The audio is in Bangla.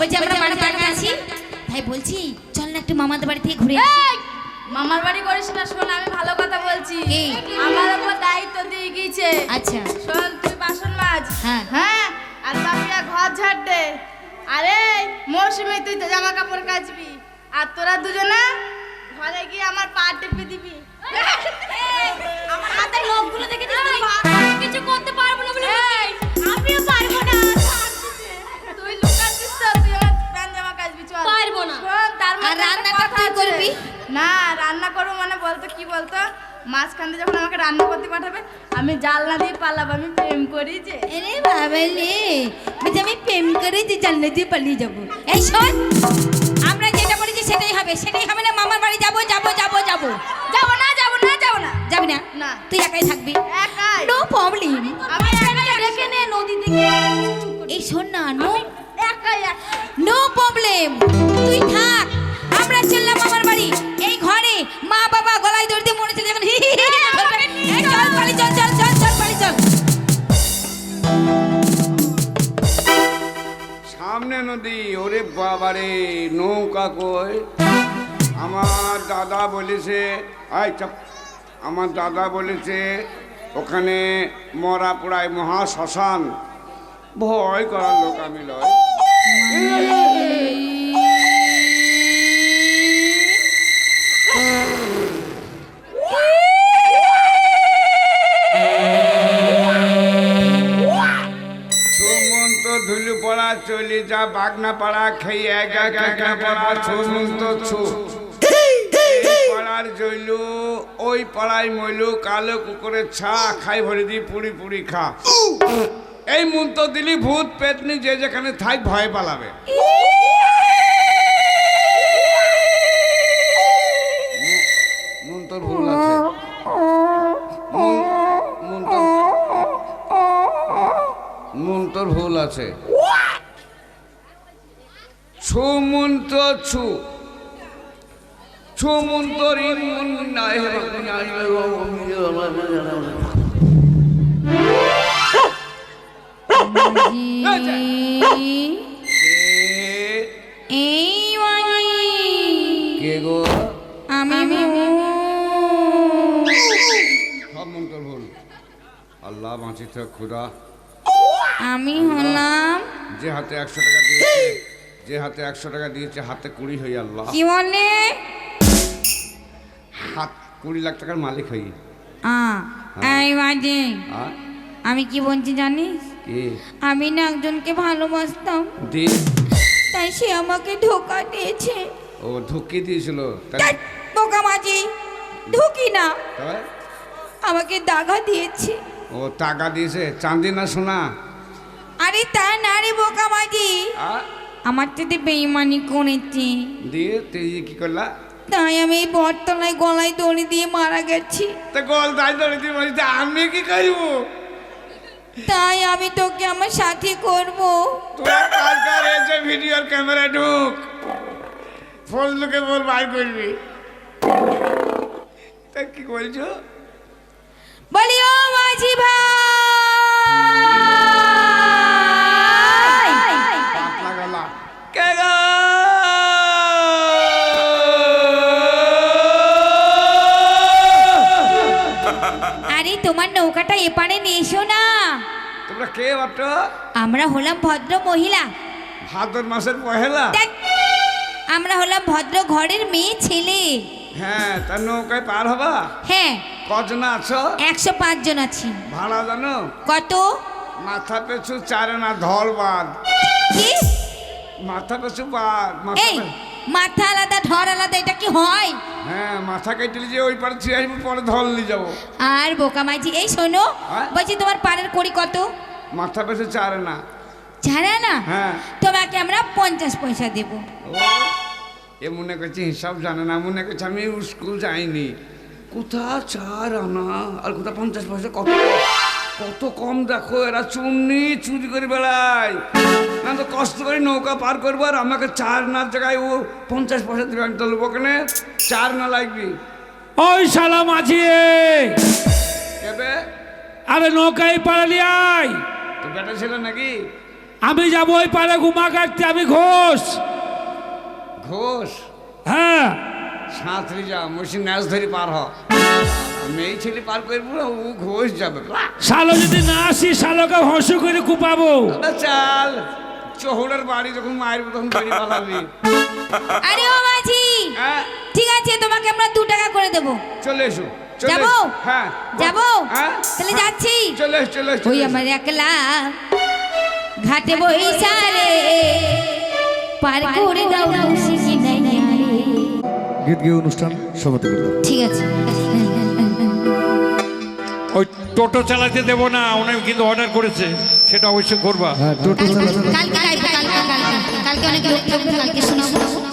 বলছি আমরা বাড়িতে আছি। তাই বলছি চল না একটু মামাদের বাড়ি থেকে ঘুরে আসি। মামার বাড়ি করিস না শোন আমি ভালো কথা বলছি। কি? আমার উপর দায়িত্ব দিয়ে গিয়েছে। আচ্ছা। শোন তুই বাসন মাজ। হ্যাঁ। হ্যাঁ? আর বাপিয়া ঘর ঝাড় দে। আরে মৌসুমে তুই তো জামা কাপড় কাচবি। আর তোরা দুজনে ঘরে গিয়ে আমার পা টিপে দিবি। আমার হাতে লোকগুলো দেখে কিছু করতে পারব না বলে পারব না। আর রান্নাটা তুই করবি? না রান্না করব মানে বলতো কি বলতো? মাঝখান দিয়ে যখন আমাকে রান্না করতে পাঠাবে আমি জানলা দিয়ে পালাবো আমি প্রেম করি যে। আরে বাবা লে আমি প্রেম করে যে জান্নাতে পালিয়ে যাব। এই শোন আমরা যেটা বলেছি সেটাই হবে সেটাই হবে না মামার বাড়ি যাব। সামনে নদী, ওরে বাবারে, নৌকা কই? আমার দাদা বলেছে আই চাপ, আমার দাদা বলেছে, ওখানে মরা পোড়ায় মহাশ্মশান। ভয় করার লোক আমি লয়। চলি যা বাগনা পাড়া খেয়ে একা একা পড়া সুমন্ত ছু। জইলু, ওই পাড়ায় মইলু, কালো কুকুরের ছা, খাই ভরে দি পুরি পুরি খা। এই মন্ত দিলি ভূত পেতনি যে যেখানে থাক ভয় পালাবে। মন্তর মন্তর মন্তর ভুল আছে। ছু। নাই কে- গো? আমি সব মন্তর ভুল। আল্লাহ বাঁচিত খুদা। আমি হলাম যে হাতে একশো টাকা দিয়েছে যে হাতে একশো টাকা দিয়েছে হাতে কুড়ি হই আল্লাহ কি বলে হাত কুড়ি লাখ টাকার মালিক হই এই বাজে। আমি কি বলছি জানিস? আমি না একজনকে ভালোবাসতাম। তাই সে আমাকে ধোকা দিয়েছে। ও ধুকি দিয়েছিল বোকা মাঝি ঢুকি না? আমাকে দাগা দিয়েছে। ও টাকা দিয়েছে চাঁদি না সোনা? আরে তা না রে বোকা মাঝি আমার সাথে বেইমানি করেছে। দিয়ে তুই কি করলা? তাই আমি এই বটতলায় গলায় দড়ি দিয়ে মারা গেছি। তো গল দাই ধরে দিয়ে বলছি আমি কি করব? তাই আমি তোকে আমার সাথে করব। তোরা কার কার এসে ভিডিওর ক্যামেরা ঢুক। ফজলুকে বল বার করবি। তা কি বলছো? বলি ও মাঝি ভাই! আরে তোমার নৌকাটা এপারে নিয়ে এসো না। তোমরা কে বাটো? আমরা হলাম ভদ্র মহিলা। ভাদর মাসের পহেলা? দেখ আমরা হলাম ভদ্র ঘরের মেয়ে ছেলে। হ্যাঁ তার নৌকায় পার হবা? হ্যাঁ। কজন আছো? একশো পাঁচ জন আছি। ভাড়া জানো? কত? মাথা পেছু চারে না ধর বাদ কি? মাথা পেছু বাদ মাথা এই পে- মাথা আলাদা ধর আলাদা এটা কি হয়? হ্যাঁ মাথা কেটে যে ওই পারে ছিঁড়ে আসব পরে ধর নিয়ে যাব। আর বোকা মাঝি এই শোনো হ্যাঁ? বলছি তোমার পাড়ের করি কত? মাথা পেছু চারে না ছাড়া না হ্যাঁ। তোমাকে আমরা পঞ্চাশ পয়সা দেব। ও এ মনে করছে হিসাব জানে না মনে করছে আমি স্কুল যাইনি। কোথা চার আনা? আর কোথা পঞ্চাশ পয়সা কত? কত কম দেখো এরা চুন্নি চুরি করে বেড়ায়। না তো কষ্ট করে নৌকা পার করব আর আমাকে চার নার জায়গায় ও পঞ্চাশ পয়সা দেবে আমি তুলবো কেনে? চার না লাগবি। ওই শালা মাঝি কেবে আরে নৌকায় পাড়ালি আয়। তো বেটা ছিল নাকি? আমি যাব ওই পারে ঘুমা কাটতে আমি ঘোষ। ঘোষ? হ্যাঁ। সাঁতরি যা মসি ন্যাস ধরি পার হ। এই ছেলে পার করব না ও ঘোষ যাবে। শালো যদি না আসি শালোকে হসু করে কুপাবো। চাল চহড়ের বাড়ি যখন মায়ের তখন বেরিয়ে পালাবি। আরে ও মাঝি হ্যাঁ? ঠিক আছে তোমাকে আমরা দু টাকা করে দেবো। চলে এসো চলে যাব? হ্যাঁ যাব? হ্যাঁ? তাহলে যাচ্ছি। চলে এসো চলে ওই আমার একলা ঘাটে বইসা রে পার করে দাও খুশি নাই গীত গিয়ে অনুষ্ঠান সমাপ্ত করলাম। ঠিক আছে ওই টোটো চালাতে দেবো না উনি কিন্তু অর্ডার করেছে সেটা অবশ্যই করবা। হ্যাঁ টোটো কালকে কালকে কালকে কালকে অনেক লোক থাকবে কালকে শোনাবো।